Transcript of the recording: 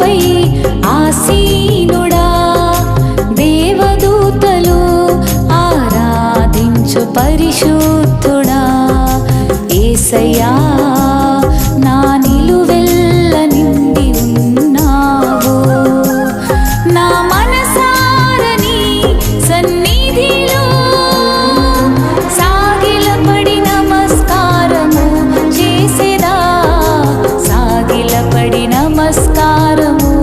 పై ఆసీనుడా. ఆరాధించు పరిశుద్ధుడా. ఏసయ్యా పడి నమస్కారము.